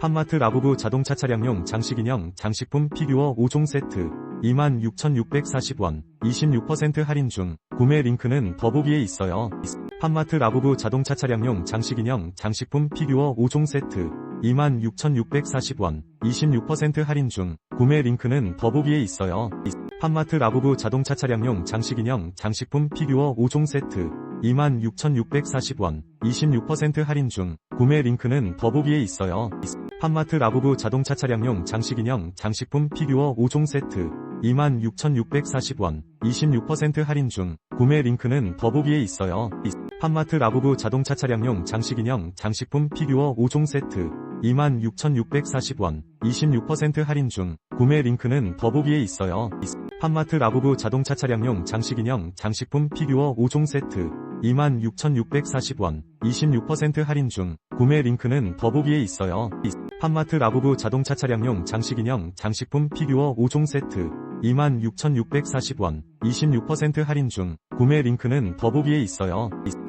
판마트 라부부 자동차 차량용 장식인형 장식품 피규어 5종 세트 26,640원 26% 할인 중 구매 링크는 더보기에 있어요. 판마트 라부부 자동차 차량용 장식인형 장식품 피규어 5종 세트 26,640원 26% 할인 중 구매 링크는 더보기에 있어요. 판마트 라부부 자동차 차량용 장식인형 장식품 피규어 5종 세트 26,640원 26% 할인 중 구매 링크는 더보기에 있어요. 판마트 라부부 자동차 차량용 장식인형 장식품 피규어 5종 세트 26,640원 26% 할인 중 구매 링크는 더보기에 있어요. 판마트 라부부 자동차 차량용 장식인형 장식품 피규어 5종 세트 26,640원 26% 할인 중 구매 링크는 더보기에 있어요. 판마트 라부부 자동차 차량용 장식인형 장식품 피규어 5종 세트 26,640원 26% 할인 중 구매 링크는 더보기에 있어요. 판마트 라부부 자동차 차량용 장식인형 장식품 피규어 5종 세트 26,640원 26% 할인 중 구매 링크는 더보기에 있어요.